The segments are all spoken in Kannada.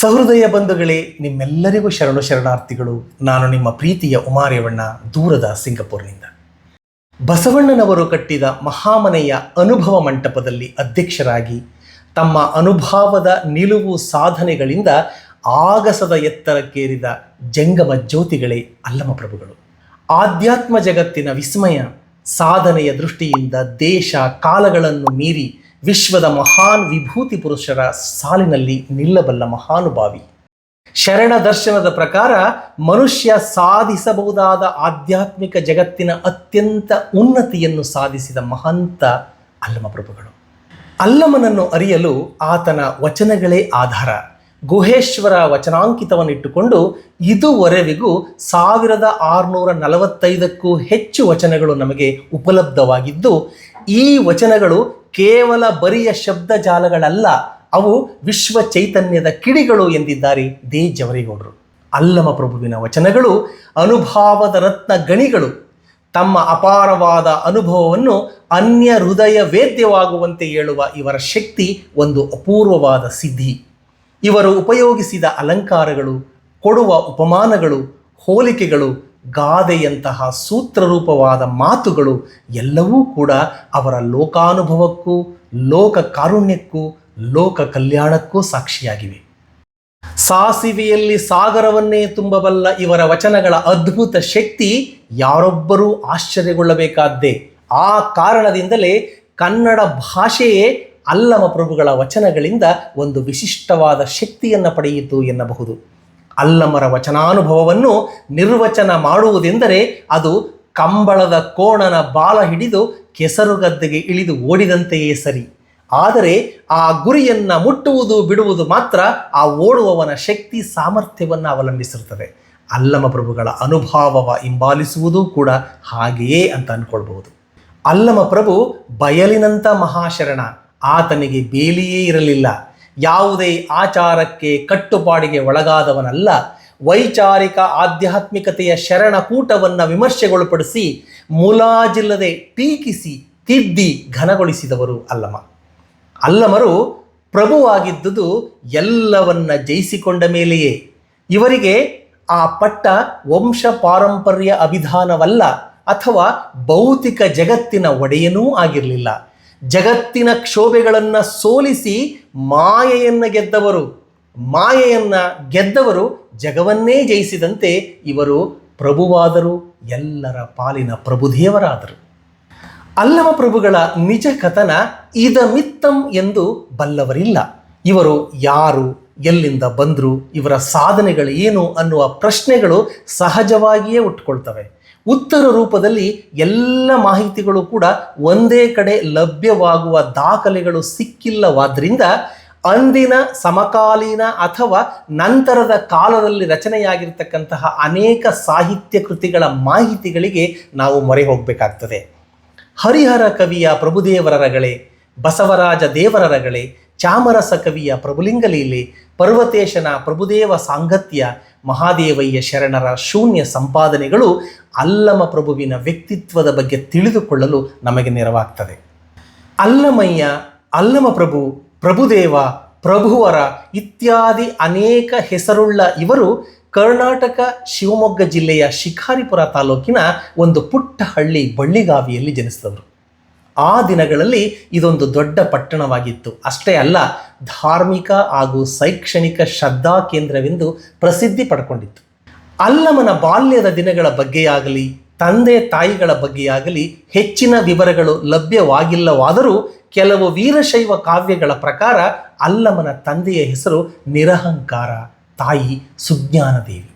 ಸಹೃದಯ ಬಂಧುಗಳೇ, ನಿಮ್ಮೆಲ್ಲರಿಗೂ ಶರಣು ಶರಣಾರ್ಥಿಗಳು. ನಾನು ನಿಮ್ಮ ಪ್ರೀತಿಯ ಉಮಾರ್ಯವಣ್ಣ ದೂರದ ಸಿಂಗಪುರ್ನಿಂದ. ಬಸವಣ್ಣನವರು ಕಟ್ಟಿದ ಮಹಾಮನೆಯ ಅನುಭವ ಮಂಟಪದಲ್ಲಿ ಅಧ್ಯಕ್ಷರಾಗಿ, ತಮ್ಮ ಅನುಭವದ ನಿಲುವು ಸಾಧನೆಗಳಿಂದ ಆಗಸದ ಎತ್ತರಕ್ಕೇರಿದ ಜಂಗಮ ಜ್ಯೋತಿಗಳೇ ಅಲ್ಲಮ ಪ್ರಭುಗಳು. ಆಧ್ಯಾತ್ಮ ಜಗತ್ತಿನ ವಿಸ್ಮಯ, ಸಾಧನೆಯ ದೃಷ್ಟಿಯಿಂದ ದೇಶ ಕಾಲಗಳನ್ನು ಮೀರಿ ವಿಶ್ವದ ಮಹಾನ್ ವಿಭೂತಿ ಪುರುಷರ ಸಾಲಿನಲ್ಲಿ ನಿಲ್ಲಬಲ್ಲ ಮಹಾನುಭಾವಿ. ಶರಣ ದರ್ಶನದ ಪ್ರಕಾರ ಮನುಷ್ಯ ಸಾಧಿಸಬಹುದಾದ ಆಧ್ಯಾತ್ಮಿಕ ಜಗತ್ತಿನ ಅತ್ಯಂತ ಉನ್ನತಿಯನ್ನು ಸಾಧಿಸಿದ ಮಹಂತ ಅಲ್ಲಮ ಪ್ರಭುಗಳು. ಅಲ್ಲಮನನ್ನು ಅರಿಯಲು ಆತನ ವಚನಗಳೇ ಆಧಾರ. ಗುಹೇಶ್ವರ ವಚನಾಂಕಿತವನ್ನಿಟ್ಟುಕೊಂಡು ಇದುವರೆವಿಗೂ ಸಾವಿರದ ಆರುನೂರ ನಲವತ್ತೈದಕ್ಕೂ ಹೆಚ್ಚು ವಚನಗಳು ನಮಗೆ ಉಪಲಬ್ಧವಾಗಿದ್ದು, ಈ ವಚನಗಳು ಕೇವಲ ಬರಿಯ ಶಬ್ದ ಜಾಲಗಳಲ್ಲ, ಅವು ವಿಶ್ವ ಚೈತನ್ಯದ ಕಿಡಿಗಳು ಎಂದಿದ್ದಾರೆ ದೇ ಜವರೇಗೌಡರು ಅಲ್ಲಮ ಪ್ರಭುವಿನ ವಚನಗಳು, ಅನುಭಾವದ ರತ್ನ ಗಣಿಗಳು ತಮ್ಮ ಅಪಾರವಾದ ಅನುಭವವನ್ನು ಅನ್ಯ ಹೃದಯ ವೇದ್ಯವಾಗುವಂತೆ ಹೇಳುವ ಇವರ ಶಕ್ತಿ ಒಂದು ಅಪೂರ್ವವಾದ ಸಿದ್ಧಿ. ಇವರು ಉಪಯೋಗಿಸಿದ ಅಲಂಕಾರಗಳು, ಕೊಡುವ ಉಪಮಾನಗಳು, ಹೋಲಿಕೆಗಳು ಗಾದೆಯಂತಹ ಸೂತ್ರರೂಪವಾದ ಮಾತುಗಳು ಎಲ್ಲವೂ ಕೂಡ ಅವರ ಲೋಕಾನುಭವಕ್ಕೂ, ಲೋಕ ಕಾರುಣ್ಯಕ್ಕೂ, ಲೋಕ ಕಲ್ಯಾಣಕ್ಕೂ ಸಾಕ್ಷಿಯಾಗಿವೆ. ಸಾಸಿವೆಯಲ್ಲಿ ಸಾಗರವನ್ನೇ ತುಂಬಬಲ್ಲ ಇವರ ವಚನಗಳ ಅದ್ಭುತ ಶಕ್ತಿ ಯಾರೊಬ್ಬರೂ ಆಶ್ಚರ್ಯಗೊಳ್ಳಬೇಕಾದ್ದೇ. ಆ ಕಾರಣದಿಂದಲೇ ಕನ್ನಡ ಭಾಷೆಯೇ ಅಲ್ಲಮ ಪ್ರಭುಗಳ ವಚನಗಳಿಂದ ಒಂದು ವಿಶಿಷ್ಟವಾದ ಶಕ್ತಿಯನ್ನು ಪಡೆಯಿತು ಎನ್ನಬಹುದು. ಅಲ್ಲಮರ ವಚನಾನುಭವವನ್ನು ನಿರ್ವಚನ ಮಾಡುವುದೆಂದರೆ ಅದು ಕಂಬಳದ ಕೋಣನ ಬಾಲ ಹಿಡಿದು ಕೆಸರುಗದ್ದೆಗೆ ಇಳಿದು ಓಡಿದಂತೆಯೇ ಸರಿ. ಆದರೆ ಆ ಗುರಿಯನ್ನು ಮುಟ್ಟುವುದು ಬಿಡುವುದು ಮಾತ್ರ ಆ ಓಡುವವನ ಶಕ್ತಿ ಸಾಮರ್ಥ್ಯವನ್ನು ಅವಲಂಬಿಸಿರುತ್ತದೆ. ಅಲ್ಲಮ ಪ್ರಭುಗಳ ಅನುಭಾವವ ಹಿಂಬಾಲಿಸುವುದೂ ಕೂಡ ಹಾಗೆಯೇ ಅಂತ ಅಂದ್ಕೊಳ್ಬಹುದು. ಅಲ್ಲಮ ಪ್ರಭು ಬಯಲಿನಂಥ ಮಹಾಶರಣ, ಆತನಿಗೆ ಬೇಲಿಯೇ ಇರಲಿಲ್ಲ. ಯಾವುದೇ ಆಚಾರಕ್ಕೆ ಕಟ್ಟುಪಾಡಿಗೆ ಒಳಗಾದವನಲ್ಲ. ವೈಚಾರಿಕ ಆಧ್ಯಾತ್ಮಿಕತೆಯ ಶರಣಕೂಟವನ್ನು ವಿಮರ್ಶೆಗೊಳಪಡಿಸಿ ಮುಲಾಜಿಲ್ಲದೆ ಟೀಕಿಸಿ ತಿದ್ದಿ ಘನಗೊಳಿಸಿದವರು ಅಲ್ಲಮ. ಅಲ್ಲಮರು ಪ್ರಭುವಾಗಿದ್ದುದು ಎಲ್ಲವನ್ನ ಜಯಿಸಿಕೊಂಡ ಮೇಲೆಯೇ. ಇವರಿಗೆ ಆ ಪಟ್ಟ ವಂಶ ಪಾರಂಪರ್ಯ ಅಭಿಧಾನವಲ್ಲ ಅಥವಾ ಭೌತಿಕ ಜಗತ್ತಿನ ಒಡೆಯನೂ ಆಗಿರಲಿಲ್ಲ. ಜಗತ್ತಿನ ಕ್ಷೋಭೆಗಳನ್ನು ಸೋಲಿಸಿ ಮಾಯೆಯನ್ನು ಗೆದ್ದವರು. ಮಾಯೆಯನ್ನು ಗೆದ್ದವರು ಜಗವನ್ನೇ ಜಯಿಸಿದಂತೆ ಇವರು ಪ್ರಭುವಾದರು. ಎಲ್ಲರ ಪಾಲಿನ ಪ್ರಭುದೇವರಾದರು. ಅಲ್ಲಮ ಪ್ರಭುಗಳ ನಿಜ ಕಥನ ಇದಮಿತ್ತಂ ಎಂದು ಬಲ್ಲವರಿಲ್ಲ. ಇವರು ಯಾರು, ಎಲ್ಲಿಂದ ಬಂದರು, ಇವರ ಸಾಧನೆಗಳು ಏನು ಅನ್ನುವ ಪ್ರಶ್ನೆಗಳು ಸಹಜವಾಗಿಯೇ ಹುಟ್ಟುಕೊಳ್ತವೆ ಉತ್ತರ ರೂಪದಲ್ಲಿ ಎಲ್ಲ ಮಾಹಿತಿಗಳು ಕೂಡ ಒಂದೇ ಕಡೆ ಲಭ್ಯವಾಗುವ ದಾಖಲೆಗಳು ಸಿಕ್ಕಿಲ್ಲವಾದ್ರಿಂದ ಅಂದಿನ ಸಮಕಾಲೀನ ಅಥವಾ ನಂತರದ ಕಾಲದಲ್ಲಿ ರಚನೆಯಾಗಿರ್ತಕ್ಕಂತಹ ಅನೇಕ ಸಾಹಿತ್ಯ ಕೃತಿಗಳ ಮಾಹಿತಿಗಳಿಗೆ ನಾವು ಮೊರೆ ಹೋಗಬೇಕಾಗ್ತದೆ. ಹರಿಹರ ಕವಿಯ ಪ್ರಭುದೇವರರಗಳೇ ಬಸವರಾಜ ದೇವರ ರಗಳೆ ಚಾಮರಸ ಕವಿಯ ಪ್ರಭುಲಿಂಗಲೀಲೆ ಪರ್ವತೇಶನ ಪ್ರಭುದೇವ ಸಾಂಗತ್ಯ, ಮಹಾದೇವಯ್ಯ ಶರಣರ ಶೂನ್ಯ ಸಂಪಾದನೆಗಳು ಅಲ್ಲಮ ಪ್ರಭುವಿನ ವ್ಯಕ್ತಿತ್ವದ ಬಗ್ಗೆ ತಿಳಿದುಕೊಳ್ಳಲು ನಮಗೆ ನೆರವಾಗ್ತದೆ. ಅಲ್ಲಮಯ್ಯ, ಅಲ್ಲಮ ಪ್ರಭು, ಪ್ರಭುದೇವ, ಪ್ರಭುವರ ಇತ್ಯಾದಿ ಅನೇಕ ಹೆಸರುಳ್ಳ ಇವರು ಕರ್ನಾಟಕ ಶಿವಮೊಗ್ಗ ಜಿಲ್ಲೆಯ ಶಿಕಾರಿಪುರ ತಾಲೂಕಿನ ಒಂದು ಪುಟ್ಟ ಹಳ್ಳಿ ಬಳ್ಳಿಗಾವಿಯಲ್ಲಿ ಜನಿಸಿದವರು. ಆ ದಿನಗಳಲ್ಲಿ ಇದೊಂದು ದೊಡ್ಡ ಪಟ್ಟಣವಾಗಿತ್ತು. ಅಷ್ಟೇ ಅಲ್ಲ, ಧಾರ್ಮಿಕ ಹಾಗೂ ಶೈಕ್ಷಣಿಕ ಶ್ರದ್ಧಾ ಕೇಂದ್ರವೆಂದು ಪ್ರಸಿದ್ಧಿ ಪಡ್ಕೊಂಡಿತ್ತು. ಅಲ್ಲಮನ ಬಾಲ್ಯದ ದಿನಗಳ ಬಗ್ಗೆಯಾಗಲಿ, ತಂದೆ ತಾಯಿಗಳ ಬಗ್ಗೆಯಾಗಲಿ ಹೆಚ್ಚಿನ ವಿವರಗಳು ಲಭ್ಯವಾಗಿಲ್ಲವಾದರೂ ಕೆಲವು ವೀರಶೈವ ಕಾವ್ಯಗಳ ಪ್ರಕಾರ ಅಲ್ಲಮನ ತಂದೆಯ ಹೆಸರು ನಿರಹಂಕಾರ, ತಾಯಿ ಸುಜ್ಞಾನದೇವಿ.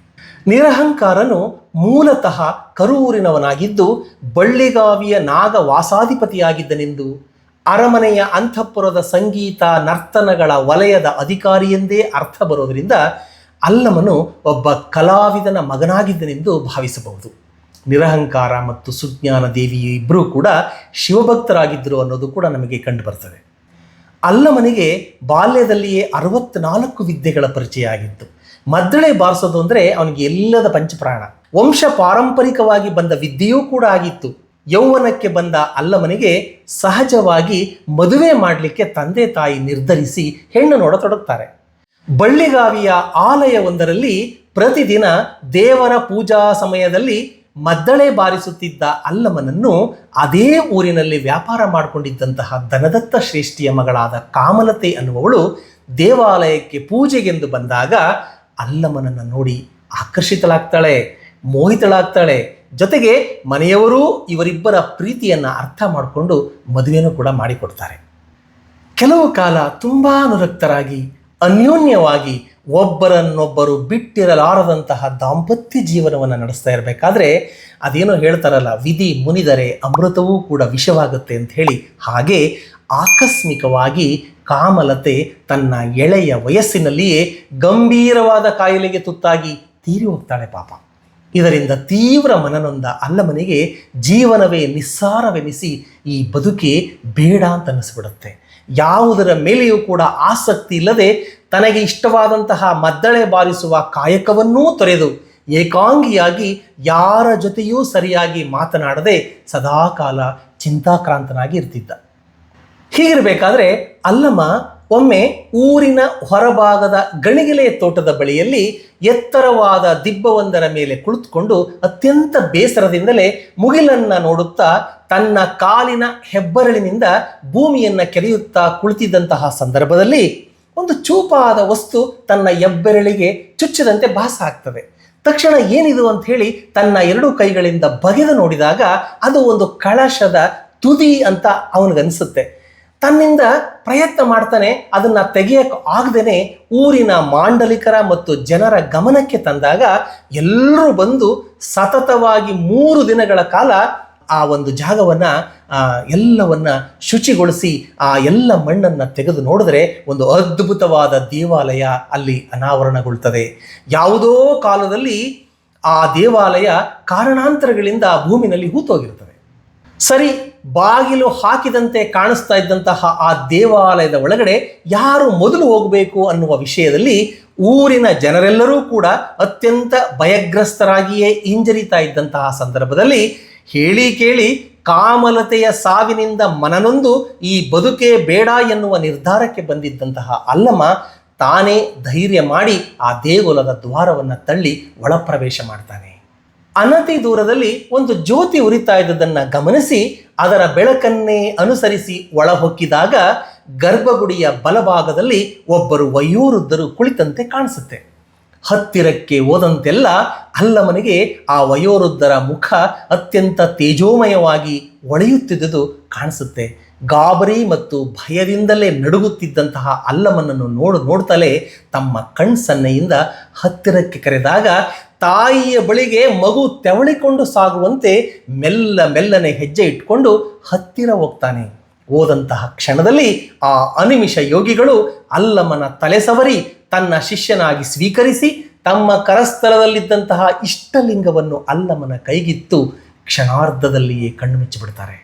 ನಿರಹಂಕಾರನು ಮೂಲತಃ ಕರೂರಿನವನಾಗಿದ್ದು ಬಳ್ಳಿಗಾವಿಯ ನಾಗ ವಾಸಾಧಿಪತಿಯಾಗಿದ್ದನೆಂದು ಅರಮನೆಯ ಅಂತಃಪುರದ ಸಂಗೀತ ನರ್ತನಗಳ ವಲಯದ ಅಧಿಕಾರಿಯೆಂದೇ ಅರ್ಥ ಬರೋದರಿಂದ ಅಲ್ಲಮನು ಒಬ್ಬ ಕಲಾವಿದನ ಮಗನಾಗಿದ್ದನೆಂದು ಭಾವಿಸಬಹುದು. ನಿರಹಂಕಾರ ಮತ್ತು ಸುಜ್ಞಾನ ದೇವಿಯು ಇಬ್ಬರೂ ಕೂಡ ಶಿವಭಕ್ತರಾಗಿದ್ದರು ಅನ್ನೋದು ಕೂಡ ನಮಗೆ ಕಂಡುಬರ್ತದೆ ಅಲ್ಲಮನಿಗೆ ಬಾಲ್ಯದಲ್ಲಿಯೇ ಅರವತ್ನಾಲ್ಕು ವಿದ್ಯೆಗಳ ಪರಿಚಯ ಆಗಿತ್ತು. ಮದ್ದಳೆ ಬಾರಿಸೋದು ಅಂದರೆ ಅವನಿಗೆ ಎಲ್ಲದ ಪಂಚಪ್ರಾಣ. ವಂಶ ಪಾರಂಪರಿಕವಾಗಿ ಬಂದ ವಿದ್ಯೆಯೂ ಕೂಡ ಆಗಿತ್ತು. ಯೌವನಕ್ಕೆ ಬಂದ ಅಲ್ಲಮನಿಗೆ ಸಹಜವಾಗಿ ಮದುವೆ ಮಾಡಲಿಕ್ಕೆ ತಂದೆ ತಾಯಿ ನಿರ್ಧರಿಸಿ ಹೆಣ್ಣು ನೋಡತೊಡಗ್ತಾರೆ. ಬಳ್ಳಿಗಾವಿಯ ಆಲಯವೊಂದರಲ್ಲಿ ಪ್ರತಿದಿನ ದೇವರ ಪೂಜಾ ಸಮಯದಲ್ಲಿ ಮದ್ದಳೆ ಬಾರಿಸುತ್ತಿದ್ದ ಅಲ್ಲಮನನ್ನು ಅದೇ ಊರಿನಲ್ಲಿ ವ್ಯಾಪಾರ ಮಾಡಿಕೊಂಡಿದ್ದಂತಹ ಧನದತ್ತ ಶ್ರೇಷ್ಠಿಯ ಮಗಳಾದ ಕಾಮಲತೆ ಅನ್ನುವವಳು ದೇವಾಲಯಕ್ಕೆ ಪೂಜೆಗೆಂದು ಬಂದಾಗ ಅಲ್ಲಮನನ್ನು ನೋಡಿ ಆಕರ್ಷಿತಳಾಗ್ತಾಳೆ, ಮೋಹಿತಳಾಗ್ತಾಳೆ. ಜೊತೆಗೆ ಮನೆಯವರೂ ಇವರಿಬ್ಬರ ಪ್ರೀತಿಯನ್ನು ಅರ್ಥ ಮಾಡಿಕೊಂಡು ಮದುವೆಯನ್ನು ಕೂಡ ಮಾಡಿಕೊಡ್ತಾರೆ. ಕೆಲವು ಕಾಲ ತುಂಬ ಅನುರಕ್ತರಾಗಿ, ಅನ್ಯೋನ್ಯವಾಗಿ ಒಬ್ಬರನ್ನೊಬ್ಬರು ಬಿಟ್ಟಿರಲಾರದಂತಹ ದಾಂಪತ್ಯ ಜೀವನವನ್ನು ನಡೆಸ್ತಾ ಇರಬೇಕಾದ್ರೆ ಅದೇನೋ ಹೇಳ್ತಾರಲ್ಲ, ವಿಧಿ ಮುನಿದರೆ ಅಮೃತವೂ ಕೂಡ ವಿಷವಾಗುತ್ತೆ ಅಂತ ಹೇಳಿ ಹಾಗೆ ಆಕಸ್ಮಿಕವಾಗಿ ಕಾಮಲತೆ ತನ್ನ ಎಳೆಯ ವಯಸ್ಸಿನಲ್ಲಿಯೇ ಗಂಭೀರವಾದ ಕಾಯಿಲೆಗೆ ತುತ್ತಾಗಿ ತೀರಿ ಹೋಗ್ತಾಳೆ ಪಾಪ. ಇದರಿಂದ ತೀವ್ರ ಮನನೊಂದ ಅಲ್ಲಮನಿಗೆ ಜೀವನವೇ ನಿಸ್ಸಾರವೆನಿಸಿ ಈ ಬದುಕೆ ಬೇಡ ಅಂತ ಅನ್ನಿಸ್ಬಿಡುತ್ತೆ ಯಾವುದರ ಮೇಲೆಯೂ ಕೂಡ ಆಸಕ್ತಿ ಇಲ್ಲದೆ ತನಗೆ ಇಷ್ಟವಾದಂತಹ ಮದ್ದಳೆ ಬಾರಿಸುವ ಕಾಯಕವನ್ನೂ ತೊರೆದು ಏಕಾಂಗಿಯಾಗಿ ಯಾರ ಜೊತೆಯೂ ಸರಿಯಾಗಿ ಮಾತನಾಡದೆ ಸದಾಕಾಲ ಚಿಂತಾಕ್ರಾಂತನಾಗಿ ಇರ್ತಿದ್ದ. ಹೀಗಿರಬೇಕಾದ್ರೆ ಅಲ್ಲಮ್ಮ, ಒಮ್ಮೆ ಊರಿನ ಹೊರಭಾಗದ ಗಣಿಗೆಲೆಯ ತೋಟದ ಬಳಿಯಲ್ಲಿ ಎತ್ತರವಾದ ದಿಬ್ಬವೊಂದರ ಮೇಲೆ ಕುಳಿತುಕೊಂಡು ಅತ್ಯಂತ ಬೇಸರದಿಂದಲೇ ಮುಗಿಲನ್ನು ನೋಡುತ್ತಾ ತನ್ನ ಕಾಲಿನ ಹೆಬ್ಬರಳಿನಿಂದ ಭೂಮಿಯನ್ನು ಕೆರೆಯುತ್ತಾ ಕುಳಿತಿದ್ದಂತಹ ಸಂದರ್ಭದಲ್ಲಿ ಒಂದು ಚೂಪಾದ ವಸ್ತು ತನ್ನ ಹೆಬ್ಬೆರಳಿಗೆ ಚುಚ್ಚಿದಂತೆ ಭಾಸ ಆಗ್ತದೆ ತಕ್ಷಣ ಏನಿದು ಅಂತ ಹೇಳಿ ತನ್ನ ಎರಡು ಕೈಗಳಿಂದ ಬಗೆದು ನೋಡಿದಾಗ ಅದು ಒಂದು ಕಳಶದ ತುದಿ ಅಂತ ಅವನಿಗನ್ಸುತ್ತೆ. ತನ್ನಿಂದ ಪ್ರಯತ್ನ ಮಾಡ್ತಾನೆ ಅದನ್ನ ತೆಗೆಯಕ್ಕೆ ಆಗದೇನೆ ಊರಿನ ಮಾಂಡಲಿಕರ ಮತ್ತು ಜನರ ಗಮನಕ್ಕೆ ತಂದಾಗ ಎಲ್ಲರೂ ಬಂದು ಸತತವಾಗಿ ಮೂರು ದಿನಗಳ ಕಾಲ ಆ ಒಂದು ಜಾಗವನ್ನು ಆ, ಎಲ್ಲವನ್ನ ಶುಚಿಗೊಳಿಸಿ ಆ ಎಲ್ಲ ಮಣ್ಣನ್ನು ತೆಗೆದು ನೋಡಿದ್ರೆ ಒಂದು ಅದ್ಭುತವಾದ ದೇವಾಲಯ ಅಲ್ಲಿ ಅನಾವರಣಗೊಳ್ತದೆ. ಯಾವುದೋ ಕಾಲದಲ್ಲಿ ಆ ದೇವಾಲಯ ಕಾರಣಾಂತರಗಳಿಂದ ಭೂಮಿನಲ್ಲಿ ಹೂತೋಗಿರ್ತದೆ ಸರಿ, ಬಾಗಿಲು ಹಾಕಿದಂತೆ ಕಾಣಿಸ್ತಾ ಇದ್ದಂತಹ ಆ ದೇವಾಲಯದ ಒಳಗಡೆ ಯಾರು ಮೊದಲು ಹೋಗಬೇಕು ಅನ್ನುವ ವಿಷಯದಲ್ಲಿ ಊರಿನ ಜನರೆಲ್ಲರೂ ಕೂಡ ಅತ್ಯಂತ ಭಯಗ್ರಸ್ತರಾಗಿಯೇ ಹಿಂಜರಿತಾ ಇದ್ದಂತಹ ಸಂದರ್ಭದಲ್ಲಿ ಹೇಳಿ ಕೇಳಿ ಕಾಮಲತೆಯ ಸಾವಿನಿಂದ ಮನನೊಂದು ಈ ಬದುಕೇ ಬೇಡ ಎನ್ನುವ ನಿರ್ಧಾರಕ್ಕೆ ಬಂದಿದ್ದಂತಹ ಅಲ್ಲಮ್ಮ ತಾನೇ ಧೈರ್ಯ ಮಾಡಿ ಆ ದೇಗುಲದ ದ್ವಾರವನ್ನು ತಳ್ಳಿ ಒಳಪ್ರವೇಶ ಮಾಡ್ತಾನೆ. ಅನತಿ ದೂರದಲ್ಲಿ ಒಂದು ಜ್ಯೋತಿ ಉರಿತಾ ಇದ್ದದನ್ನು ಗಮನಿಸಿ, ಅದರ ಬೆಳಕನ್ನೇ ಅನುಸರಿಸಿ ಒಳಹೊಕ್ಕಿದಾಗ ಗರ್ಭಗುಡಿಯ ಬಲಭಾಗದಲ್ಲಿ ಒಬ್ಬರು ವಯೋವೃದ್ಧರು ಕುಳಿತಂತೆ ಕಾಣಿಸುತ್ತೆ. ಹತ್ತಿರಕ್ಕೆ ಹೋದಂತೆಲ್ಲ ಅಲ್ಲಮನಿಗೆ ಆ ವಯೋವೃದ್ಧರ ಮುಖ ಅತ್ಯಂತ ತೇಜೋಮಯವಾಗಿ ಒಳೆಯುತ್ತಿದ್ದುದು ಕಾಣಿಸುತ್ತೆ. ಗಾಬರಿ ಮತ್ತು ಭಯದಿಂದಲೇ ನಡುಗುತ್ತಿದ್ದಂತಹ ಅಲ್ಲಮನನ್ನು ನೋಡು, ನೋಡ್ತಲೇ ತಮ್ಮ ಕಣ್ಸನ್ನೆಯಿಂದ ಹತ್ತಿರಕ್ಕೆ ಕರೆದಾಗ ತಾಯಿಯ ಬಳಿಗೆ ಮಗು ತೆವಳಿಕೊಂಡು ಸಾಗುವಂತೆ ಮೆಲ್ಲ ಮೆಲ್ಲನೆ ಹೆಜ್ಜೆ ಇಟ್ಕೊಂಡು ಹತ್ತಿರ ಹೋಗ್ತಾನೆ. ಹೋದಂತಹ ಕ್ಷಣದಲ್ಲಿ ಆ ಅನಿಮಿಷ ಯೋಗಿಗಳು ಅಲ್ಲಮನ ತಲೆ ಸವರಿ ತನ್ನ ಶಿಷ್ಯನಾಗಿ ಸ್ವೀಕರಿಸಿ ತಮ್ಮ ಕರಸ್ಥಲದಲ್ಲಿದ್ದಂತಹ ಇಷ್ಟಲಿಂಗವನ್ನು ಅಲ್ಲಮನ ಕೈಗಿತ್ತು. ಕ್ಷಣಾರ್ಧದಲ್ಲಿಯೇ ಕಣ್ಣು ಮುಚ್ಚಿಬಿಡ್ತಾರೆ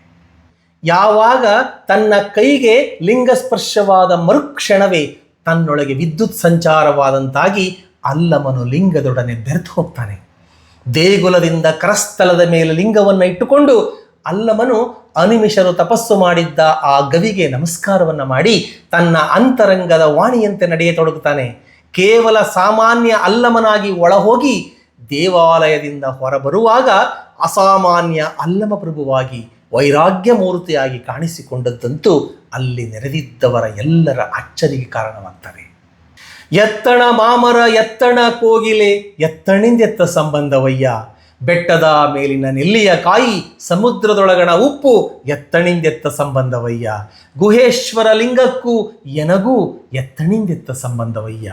ಯಾವಾಗ ತನ್ನ ಕೈಗೆ ಲಿಂಗಸ್ಪರ್ಶವಾದ ಮರುಕ್ಷಣವೇ ತನ್ನೊಳಗೆ ವಿದ್ಯುತ್ ಸಂಚಾರವಾದಂತಾಗಿ ಅಲ್ಲಮನು ಲಿಂಗದೊಡನೆ ಬೆರೆತು ಹೋಗ್ತಾನೆ. ದೇಗುಲದಿಂದ ಕರಸ್ಥಲದ ಮೇಲೆ ಲಿಂಗವನ್ನು ಇಟ್ಟುಕೊಂಡು ಅಲ್ಲಮನು ಅನಿಮಿಷರು ತಪಸ್ಸು ಮಾಡಿದ್ದ ಆ ಗವಿಗೆ ನಮಸ್ಕಾರವನ್ನು ಮಾಡಿ ತನ್ನ ಅಂತರಂಗದ ವಾಣಿಯಂತೆ ನಡೆಯತೊಡಗುತ್ತಾನೆ ಕೇವಲ ಸಾಮಾನ್ಯ ಅಲ್ಲಮನಾಗಿ ಒಳಹೋಗಿ ದೇವಾಲಯದಿಂದ ಹೊರಬರುವಾಗ ಅಸಾಮಾನ್ಯ ಅಲ್ಲಮ ಪ್ರಭುವಾಗಿ ವೈರಾಗ್ಯ ಮೂರ್ತಿಯಾಗಿ ಕಾಣಿಸಿಕೊಂಡದ್ದಂತೂ ಅಲ್ಲಿ ನೆರೆದಿದ್ದವರ ಎಲ್ಲರ ಅಚ್ಚರಿಗೆ ಕಾರಣವಾಗ್ತವೆ. ಎತ್ತಣ ಮಾಮರ ಎತ್ತಣ ಕೋಗಿಲೆ ಎತ್ತಣಿಂದೆತ್ತ ಸಂಬಂಧವಯ್ಯ. ಬೆಟ್ಟದ ಮೇಲಿನ ನೆಲ್ಲಿಯ ಕಾಯಿ, ಸಮುದ್ರದೊಳಗಣ ಉಪ್ಪು ಎತ್ತಣಿಂದೆತ್ತ ಸಂಬಂಧವಯ್ಯ. ಗುಹೇಶ್ವರ ಲಿಂಗಕ್ಕೂ ಎನಗೂ ಎತ್ತಣಿಂದೆತ್ತ ಸಂಬಂಧವಯ್ಯ.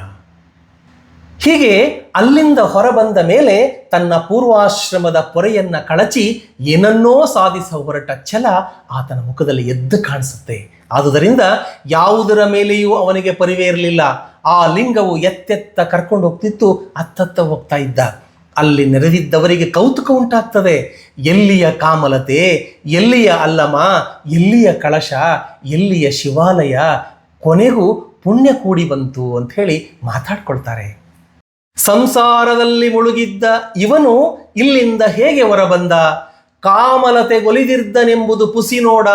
ಹೀಗೆ ಅಲ್ಲಿಂದ ಹೊರಬಂದ ಮೇಲೆ ತನ್ನ ಪೂರ್ವಾಶ್ರಮದ ಪೊರೆಯನ್ನು ಕಳಚಿ ಏನನ್ನೋ ಸಾಧಿಸ ಹೊರಟ ಛಲ ಆತನ ಮುಖದಲ್ಲಿ ಎದ್ದು ಕಾಣಿಸುತ್ತೆ. ಆದುದರಿಂದ ಯಾವುದರ ಮೇಲೆಯೂ ಅವನಿಗೆ ಪರಿವೇ ಇರಲಿಲ್ಲ. ಆ ಲಿಂಗವು ಎತ್ತೆತ್ತ ಕರ್ಕೊಂಡು ಹೋಗ್ತಿತ್ತು, ಅತ್ತತ್ತ ಹೋಗ್ತಾ ಇದ್ದ. ಅಲ್ಲಿ ನೆರೆದಿದ್ದವರಿಗೆ ಕೌತುಕ ಉಂಟಾಗ್ತದೆ. ಎಲ್ಲಿಯ ಕಾಮಲತೆ, ಎಲ್ಲಿಯ ಅಲ್ಲಮ, ಎಲ್ಲಿಯ ಕಳಶ, ಎಲ್ಲಿಯ ಶಿವಾಲಯ, ಕೊನೆಗೂ ಪುಣ್ಯ ಕೂಡಿ ಬಂತು ಅಂತ ಹೇಳಿ ಮಾತಾಡ್ಕೊಳ್ತಾರೆ. ಸಂಸಾರದಲ್ಲಿ ಮುಳುಗಿದ್ದ ಇವನು ಇಲ್ಲಿಂದ ಹೇಗೆ ಹೊರಬಂದ? ಕಾಮಲತೆಗೊಲಿದಿರ್ದನೆಂಬುದು ಪುಸಿ ನೋಡ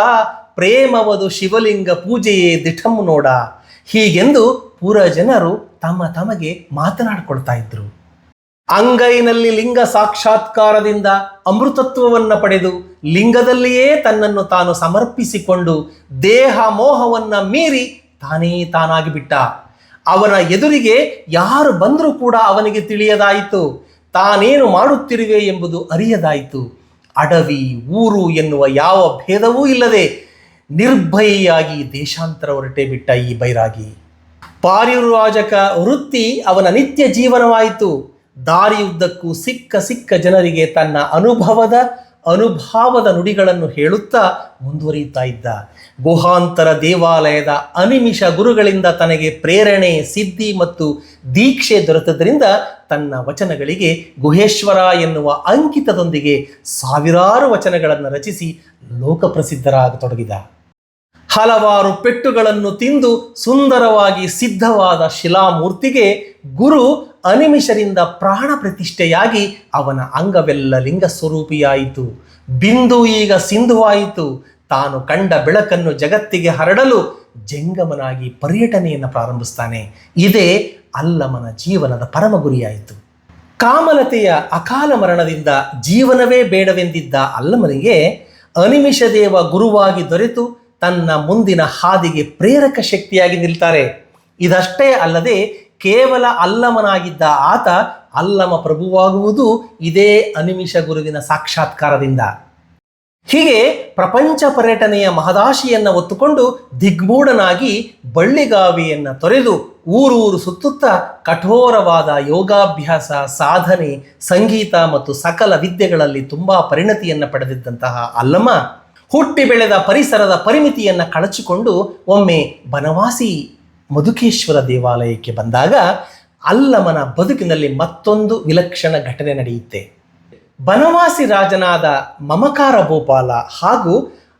ಪ್ರೇಮವದು ಶಿವಲಿಂಗ ಪೂಜೆಯೇ ದಿಠಂ ನೋಡ. ಹೀಗೆಂದು ಪುರ ಜನರು ತಮ್ಮ ತಮಗೆ ಮಾತನಾಡಿಕೊಳ್ತಾ ಇದ್ರು. ಅಂಗೈನಲ್ಲಿ ಲಿಂಗ ಸಾಕ್ಷಾತ್ಕಾರದಿಂದ ಅಮೃತತ್ವವನ್ನು ಪಡೆದು ಲಿಂಗದಲ್ಲಿಯೇ ತನ್ನನ್ನು ತಾನು ಸಮರ್ಪಿಸಿಕೊಂಡು ದೇಹ ಮೋಹವನ್ನು ಮೀರಿ ತಾನೇ ತಾನಾಗಿಬಿಟ್ಟ ಅವನ ಎದುರಿಗೆ ಯಾರು ಬಂದರೂ ಕೂಡ ಅವನಿಗೆ ತಿಳಿಯದಾಯಿತು. ತಾನೇನು ಮಾಡುತ್ತಿರುವೆ ಎಂಬುದು ಅರಿಯದಾಯಿತು. ಅಡವಿ, ಊರು ಎನ್ನುವ ಯಾವ ಭೇದವೂ ಇಲ್ಲದೆ ನಿರ್ಭಯಿಯಾಗಿ ದೇಶಾಂತರ ಹೊರಟೇ ಬಿಟ್ಟ ಈ ಬೈರಾಗಿ. ಪಾರಿವ್ರಾಜಕ ವೃತ್ತಿ ಅವನ ನಿತ್ಯ ಜೀವನವಾಯಿತು. ದಾರಿಯುದ್ದಕ್ಕೂ ಸಿಕ್ಕ ಸಿಕ್ಕ ಜನರಿಗೆ ತನ್ನ ಅನುಭವದ, ಅನುಭಾವದ ನುಡಿಗಳನ್ನು ಹೇಳುತ್ತಾ ಮುಂದುವರಿಯುತ್ತಾ ಇದ್ದ. ಗುಹಾಂತರ ದೇವಾಲಯದ ಅನಿಮಿಷ ಗುರುಗಳಿಂದ ತನಗೆ ಪ್ರೇರಣೆ, ಸಿದ್ಧಿ ಮತ್ತು ದೀಕ್ಷೆ ದೊರೆತದ್ರಿಂದ ತನ್ನ ವಚನಗಳಿಗೆ ಗುಹೇಶ್ವರ ಎನ್ನುವ ಅಂಕಿತದೊಂದಿಗೆ ಸಾವಿರಾರು ವಚನಗಳನ್ನು ರಚಿಸಿ ಲೋಕಪ್ರಸಿದ್ಧರಾಗತೊಡಗಿದ. ಹಲವಾರು ಪೆಟ್ಟುಗಳನ್ನು ತಿಂದು ಸುಂದರವಾಗಿ ಸಿದ್ಧವಾದ ಶಿಲಾಮೂರ್ತಿಗೆ ಗುರು ಅನಿಮಿಷರಿಂದ ಪ್ರಾಣ ಪ್ರತಿಷ್ಠೆಯಾಗಿ ಅವನ ಅಂಗವೆಲ್ಲ ಲಿಂಗ ಸ್ವರೂಪಿಯಾಯಿತು. ಬಿಂದು ಈಗ ಸಿಂಧುವಾಯಿತು. ತಾನು ಕಂಡ ಬೆಳಕನ್ನು ಜಗತ್ತಿಗೆ ಹರಡಲು ಜಂಗಮನಾಗಿ ಪರ್ಯಟನೆಯನ್ನು ಪ್ರಾರಂಭಿಸ್ತಾನೆ. ಇದೇ ಅಲ್ಲಮನ ಜೀವನದ ಪರಮ ಗುರಿಯಾಯಿತು ಕಾಮಲತೆಯ ಅಕಾಲ ಮರಣದಿಂದ ಜೀವನವೇ ಬೇಡವೆಂದಿದ್ದ ಅಲ್ಲಮನಿಗೆ ಅನಿಮಿಷ ದೇವ ಗುರುವಾಗಿ ದೊರೆತು ತನ್ನ ಮುಂದಿನ ಹಾದಿಗೆ ಪ್ರೇರಕ ಶಕ್ತಿಯಾಗಿ ನಿಲ್ತಾರೆ. ಇದಷ್ಟೇ ಅಲ್ಲದೆ ಕೇವಲ ಅಲ್ಲಮನಾಗಿದ್ದ ಆತ ಅಲ್ಲಮ ಪ್ರಭುವಾಗುವುದು ಇದೇ ಅನಿಮಿಷ ಗುರುವಿನ ಸಾಕ್ಷಾತ್ಕಾರದಿಂದ. ಹೀಗೆ ಪ್ರಪಂಚ ಪರ್ಯಟನೆಯ ಮಹದಾಶಿಯನ್ನ ಒತ್ತುಕೊಂಡು ದಿಗ್ಮೂಢನಾಗಿ ಬಳ್ಳಿಗಾವಿಯನ್ನ ತೊರೆದು ಊರೂರು ಸುತ್ತುತ್ತಾ ಕಠೋರವಾದ ಯೋಗಾಭ್ಯಾಸ, ಸಾಧನೆ, ಸಂಗೀತ ಮತ್ತು ಸಕಲ ವಿದ್ಯೆಗಳಲ್ಲಿ ತುಂಬಾ ಪರಿಣತಿಯನ್ನು ಪಡೆದಿದ್ದಂತಹ ಅಲ್ಲಮ ಹುಟ್ಟಿ ಬೆಳೆದ ಪರಿಸರದ ಪರಿಮಿತಿಯನ್ನು ಕಳಚಿಕೊಂಡು ಒಮ್ಮೆ ಬನವಾಸಿ ಮಧುಕೇಶ್ವರ ದೇವಾಲಯಕ್ಕೆ ಬಂದಾಗ ಅಲ್ಲಮನ ಬದುಕಿನಲ್ಲಿ ಮತ್ತೊಂದು ವಿಲಕ್ಷಣ ಘಟನೆ ನಡೆಯುತ್ತೆ. ಬನವಾಸಿ ರಾಜನಾದ ಮಮಕಾರ ಭೋಪಾಲ ಹಾಗೂ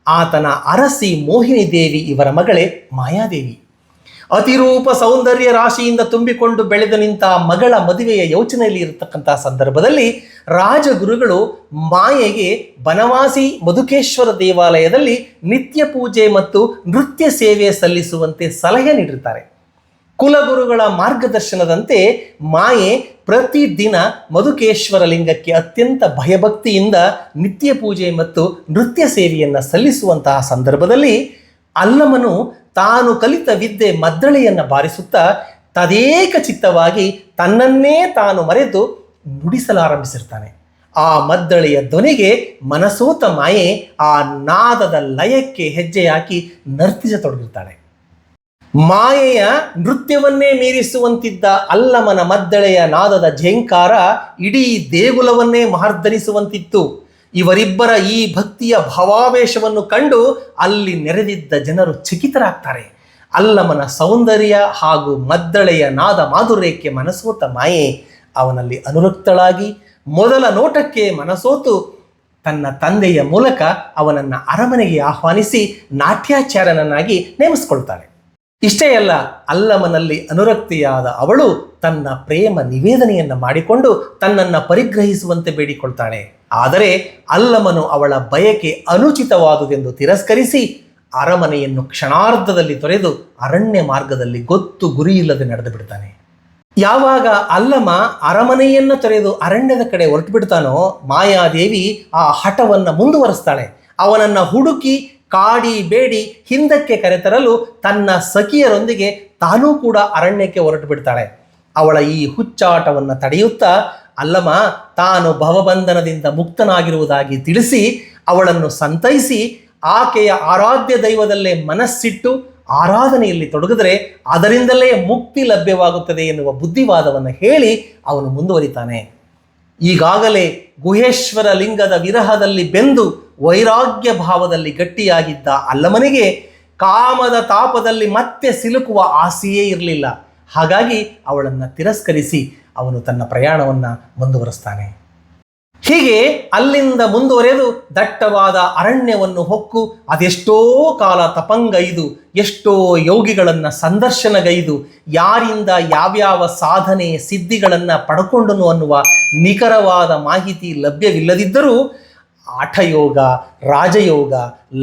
ಆತನ ಅರಸಿ ಮೋಹಿನಿ ದೇವಿ ಇವರ ಮಗಳೇ ಮಾಯಾದೇವಿ. ಅತಿರೂಪ ಸೌಂದರ್ಯ ರಾಶಿಯಿಂದ ತುಂಬಿಕೊಂಡು ಬೆಳೆದು ನಿಂತ ಮಗಳ ಮದುವೆಯ ಯೋಚನೆಯಲ್ಲಿ ಇರತಕ್ಕಂತಹ ಸಂದರ್ಭದಲ್ಲಿ ರಾಜಗುರುಗಳು ಮಾಯೆಗೆ ಬನವಾಸಿ ಮಧುಕೇಶ್ವರ ದೇವಾಲಯದಲ್ಲಿ ನಿತ್ಯ ಪೂಜೆ ಮತ್ತು ನೃತ್ಯ ಸೇವೆ ಸಲ್ಲಿಸುವಂತೆ ಸಲಹೆ ನೀಡಿರ್ತಾರೆ. ಕುಲಗುರುಗಳ ಮಾರ್ಗದರ್ಶನದಂತೆ ಮಾಯೆ ಪ್ರತಿದಿನ ಮಧುಕೇಶ್ವರ ಲಿಂಗಕ್ಕೆ ಅತ್ಯಂತ ಭಯಭಕ್ತಿಯಿಂದ ನಿತ್ಯ ಪೂಜೆ ಮತ್ತು ನೃತ್ಯ ಸೇವೆಯನ್ನು ಸಲ್ಲಿಸುವಂತಹ ಸಂದರ್ಭದಲ್ಲಿ ಅಲ್ಲಮನು ತಾನು ಕಲಿತ ವಿದ್ಯೆ ಮದ್ದಳೆಯನ್ನು ಬಾರಿಸುತ್ತಾ ತದೇಕ ಚಿತ್ತವಾಗಿ ತನ್ನನ್ನೇ ತಾನು ಮರೆತು ನುಡಿಸಲಾರಂಭಿಸಿರ್ತಾನೆ. ಆ ಮದ್ದಳೆಯ ಧ್ವನಿಗೆ ಮನಸೋತ ಮಾಯೆ ಆ ನಾದದ ಲಯಕ್ಕೆ ಹೆಜ್ಜೆ ಹಾಕಿ ನರ್ತಿಸತೊಡಗಿರ್ತಾಳೆ ಮಾಯೆಯ ನೃತ್ಯವನ್ನೇ ಮೀರಿಸುವಂತಿದ್ದ ಅಲ್ಲಮನ ಮದ್ದಳೆಯ ನಾದದ ಝೇಂಕಾರ ಇಡೀ ದೇಗುಲವನ್ನೇ ಮಹರ್ಧರಿಸುವಂತಿತ್ತು ಇವರಿಬ್ಬರ ಈ ಭಕ್ತಿಯ ಭಾವಾವೇಶವನ್ನು ಕಂಡು ಅಲ್ಲಿ ನೆರೆದಿದ್ದ ಜನರು ಚಕಿತರಾಗ್ತಾರೆ. ಅಲ್ಲಮನ ಸೌಂದರ್ಯ ಹಾಗೂ ಮದ್ದಳೆಯ ನಾದ ಮಾಧುರ್ಯಕ್ಕೆ ಮನಸೋತ ಮಾಯೆ. ಅವನಲ್ಲಿ ಅನುರಕ್ತಳಾಗಿ ಮೊದಲ ನೋಟಕ್ಕೆ ಮನಸೋತು. ತನ್ನ ತಂದೆಯ ಮೂಲಕ ಅವನನ್ನು ಅರಮನೆಗೆ ಆಹ್ವಾನಿಸಿ ನಾಟ್ಯಾಚಾರ್ಯನನ್ನಾಗಿ ನೇಮಿಸಿಕೊಳ್ತಾಳೆ. ಇಷ್ಟೇ ಅಲ್ಲ, ಅಲ್ಲಮನಲ್ಲಿ ಅನುರಕ್ತಿಯಾದ ಅವಳು ತನ್ನ ಪ್ರೇಮ ನಿವೇದನೆಯನ್ನು ಮಾಡಿಕೊಂಡು ತನ್ನನ್ನು ಪರಿಗ್ರಹಿಸುವಂತೆ ಬೇಡಿಕೊಳ್ತಾಳೆ. ಆದರೆ ಅಲ್ಲಮನು ಅವಳ ಬಯಕೆ ಅನುಚಿತವಾದುದೆಂದು ತಿರಸ್ಕರಿಸಿ ಅರಮನೆಯನ್ನು ಕ್ಷಣಾರ್ಧದಲ್ಲಿ ತೊರೆದು ಅರಣ್ಯ ಮಾರ್ಗದಲ್ಲಿ ಗೊತ್ತು ಗುರಿಯಿಲ್ಲದೆ ನಡೆದು ಬಿಡ್ತಾನೆ. ಯಾವಾಗ ಅಲ್ಲಮ ಅರಮನೆಯನ್ನು ತೊರೆದು ಅರಣ್ಯದ ಕಡೆ ಹೊರಟು ಬಿಡ್ತಾನೋ, ಮಾಯಾದೇವಿ ಆ ಹಠವನ್ನು ಮುಂದುವರೆಸ್ತಾಳೆ. ಅವನನ್ನು ಹುಡುಕಿ ಕಾಡಿ ಬೇಡಿ ಹಿಂದಕ್ಕೆ ಕರೆತರಲು ತನ್ನ ಸಖಿಯರೊಂದಿಗೆ ತಾನೂ ಕೂಡ ಅರಣ್ಯಕ್ಕೆ ಹೊರಟು ಬಿಡ್ತಾಳೆ. ಅವಳ ಈ ಹುಚ್ಚಾಟವನ್ನು ತಡೆಯುತ್ತಾ, ಅಲ್ಲಮ್ಮ, ತಾನು ಭವಬಂಧನದಿಂದ ಮುಕ್ತನಾಗಿರುವುದಾಗಿ ತಿಳಿಸಿ, ಅವಳನ್ನು ಸಂತೈಸಿ, ಆಕೆಯ ಆರಾಧ್ಯ ದೈವದಲ್ಲೇ ಮನಸ್ಸಿಟ್ಟು ಆರಾಧನೆಯಲ್ಲಿ ತೊಡಗಿದರೆ ಅದರಿಂದಲೇ ಮುಕ್ತಿ ಲಭ್ಯವಾಗುತ್ತದೆ ಎನ್ನುವ ಬುದ್ಧಿವಾದವನ್ನು ಹೇಳಿ ಅವನು ಮುಂದುವರಿತಾನೆ. ಈಗಾಗಲೇ ಗುಹೇಶ್ವರ ಲಿಂಗದ ವಿರಹದಲ್ಲಿ ಬೆಂದು ವೈರಾಗ್ಯ ಭಾವದಲ್ಲಿ ಗಟ್ಟಿಯಾಗಿದ್ದ ಅಲ್ಲಮನಿಗೆ ಕಾಮದ ತಾಪದಲ್ಲಿ ಮತ್ತೆ ಸಿಲುಕುವ ಆಸೆಯೇ ಇರಲಿಲ್ಲ. ಹಾಗಾಗಿ ಅವಳನ್ನು ತಿರಸ್ಕರಿಸಿ ಅವನು ತನ್ನ ಪ್ರಯಾಣವನ್ನು ಮುಂದುವರಿಸ್ತಾನೆ. ಹೀಗೆ ಅಲ್ಲಿಂದ ಮುಂದುವರೆದು ದಟ್ಟವಾದ ಅರಣ್ಯವನ್ನು ಹೊಕ್ಕು, ಅದೆಷ್ಟೋ ಕಾಲ ತಪಂಗೈದು, ಎಷ್ಟೋ ಯೋಗಿಗಳನ್ನು ಸಂದರ್ಶನಗೈದು, ಯಾರಿಂದ ಯಾವ್ಯಾವ ಸಾಧನೆ ಸಿದ್ಧಿಗಳನ್ನು ಪಡ್ಕೊಂಡನು ಅನ್ನುವ ನಿಖರವಾದ ಮಾಹಿತಿ ಲಭ್ಯವಿಲ್ಲದಿದ್ದರೂ ಆಠಯೋಗ ರಾಜಯೋಗ,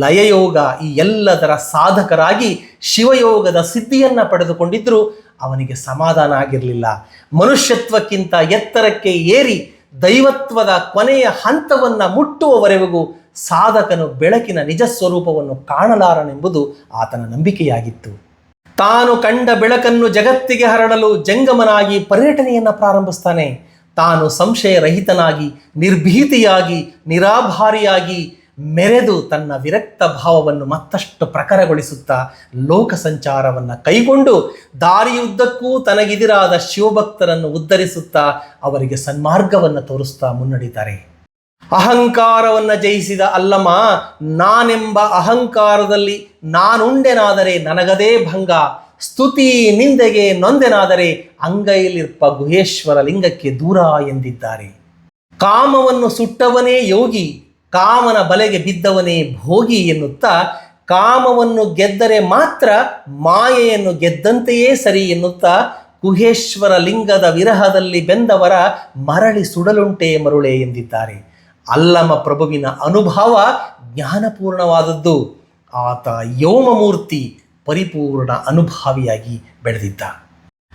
ಲಯಯೋಗ ಈ ಎಲ್ಲದರ ಸಾಧಕರಾಗಿ ಶಿವಯೋಗದ ಸಿದ್ಧಿಯನ್ನು ಪಡೆದುಕೊಂಡಿದ್ದರೂ ಅವನಿಗೆ ಸಮಾಧಾನ ಆಗಿರಲಿಲ್ಲ. ಮನುಷ್ಯತ್ವಕ್ಕಿಂತ ಎತ್ತರಕ್ಕೆ ಏರಿ ದೈವತ್ವದ ಕೊನೆಯ ಹಂತವನ್ನು ಮುಟ್ಟುವವರೆಗೂ ಸಾಧಕನು ಬೆಳಕಿನ ನಿಜ ಸ್ವರೂಪವನ್ನು ಕಾಣಲಾರನೆಂಬುದು ಆತನ ನಂಬಿಕೆಯಾಗಿತ್ತು. ತಾನು ಕಂಡ ಬೆಳಕನ್ನು ಜಗತ್ತಿಗೆ ಹರಡಲು ಜಂಗಮನಾಗಿ ಪರ್ಯಟನೆಯನ್ನು ಪ್ರಾರಂಭಿಸ್ತಾನೆ. ತಾನು ಸಂಶಯರಹಿತನಾಗಿ, ನಿರ್ಭೀತಿಯಾಗಿ, ನಿರಾಭಾರಿಯಾಗಿ ಮೆರೆದು ತನ್ನ ವಿರಕ್ತ ಭಾವವನ್ನು ಮತ್ತಷ್ಟು ಪ್ರಖರಗೊಳಿಸುತ್ತಾ ಲೋಕ ಸಂಚಾರವನ್ನು ಕೈಗೊಂಡು ದಾರಿಯುದ್ದಕ್ಕೂ ತನಗಿದಿರಾದ ಶಿವಭಕ್ತರನ್ನು ಉದ್ಧರಿಸುತ್ತಾ ಅವರಿಗೆ ಸನ್ಮಾರ್ಗವನ್ನು ತೋರಿಸ್ತಾ ಮುನ್ನಡೀತಾರೆ. ಅಹಂಕಾರವನ್ನು ಜಯಿಸಿದ ಅಲ್ಲಮ್ಮ, ನಾನೆಂಬ ಅಹಂಕಾರದಲ್ಲಿ ನಾನುಂಡೆನಾದರೆ ನನಗದೇ ಭಂಗ, ಸ್ತುತಿ ನಿಂದೆಗೆ ನೊಂದೆನಾದರೆ ಅಂಗೈಲಿರ್ಪ ಗುಹೇಶ್ವರ ಲಿಂಗಕ್ಕೆ ದೂರ ಎಂದಿದ್ದಾರೆ. ಕಾಮವನ್ನು ಸುಟ್ಟವನೇ ಯೋಗಿ ಕಾಮನ ಬಲೆಗೆ ಬಿದ್ದವನೇ ಭೋಗಿ ಎನ್ನುತ್ತಾ, ಕಾಮವನ್ನು ಗೆದ್ದರೆ ಮಾತ್ರ ಮಾಯೆಯನ್ನು ಗೆದ್ದಂತೆಯೇ ಸರಿ ಎನ್ನುತ್ತಾ, ಕುಹೇಶ್ವರ ಲಿಂಗದ ವಿರಹದಲ್ಲಿ ಬೆಂದವರ ಮರಳಿ ಸುಡಲುಂಟೆ ಮರುಳೆ ಎಂದಿದ್ದಾರೆ. ಅಲ್ಲಮ ಪ್ರಭುವಿನ ಅನುಭವ ಜ್ಞಾನಪೂರ್ಣವಾದದ್ದು. ಆತ ಯೋಮಮೂರ್ತಿ ಪರಿಪೂರ್ಣ ಅನುಭಾವಿಯಾಗಿ ಬೆಳೆದಿದ್ದ.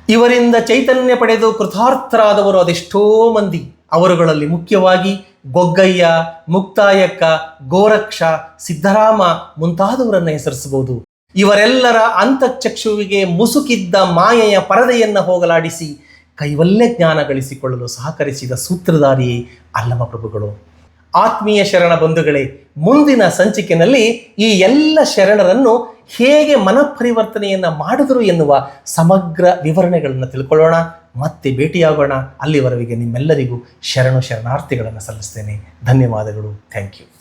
ಇವರಿಂದ ಚೈತನ್ಯ ಪಡೆದು ಕೃತಾರ್ಥರಾದವರು ಅದೆಷ್ಟೋ ಮಂದಿ. ಅವರುಗಳಲ್ಲಿ ಮುಖ್ಯವಾಗಿ ಗೊಗ್ಗಯ್ಯ ಮುಕ್ತಾಯಕ್ಕ, ಗೋರಕ್ಷ, ಸಿದ್ದರಾಮ ಮುಂತಾದವರನ್ನು ಹೆಸರಿಸಬಹುದು. ಇವರೆಲ್ಲರ ಅಂತಃಚಕ್ಷುವಿಗೆ ಮುಸುಕಿದ್ದ ಮಾಯೆಯ ಪರದೆಯನ್ನು ಹೋಗಲಾಡಿಸಿ ಕೈವಲ್ಯ ಜ್ಞಾನ ಗಳಿಸಿಕೊಳ್ಳಲು ಸಹಕರಿಸಿದ ಸೂತ್ರಧಾರಿಯೇ ಅಲ್ಲಮ ಪ್ರಭುಗಳು. ಆತ್ಮೀಯ ಶರಣ ಬಂಧುಗಳೇ, ಮುಂದಿನ ಸಂಚಿಕೆಯಲ್ಲಿ ಈ ಎಲ್ಲ ಶರಣರನ್ನು ಹೇಗೆ ಮನಪರಿವರ್ತನೆಯನ್ನು ಮಾಡಿದರು ಎನ್ನುವ ಸಮಗ್ರ ವಿವರಣೆಗಳನ್ನು ತಿಳ್ಕೊಳ್ಳೋಣ. ಮತ್ತೆ ಭೇಟಿಯಾಗೋಣ. ಅಲ್ಲಿವರೆಗೆ ನಿಮ್ಮೆಲ್ಲರಿಗೂ ಶರಣು ಶರಣಾರ್ಥಿಗಳನ್ನು ಸಲ್ಲಿಸ್ತೇನೆ. ಧನ್ಯವಾದಗಳು. Thank you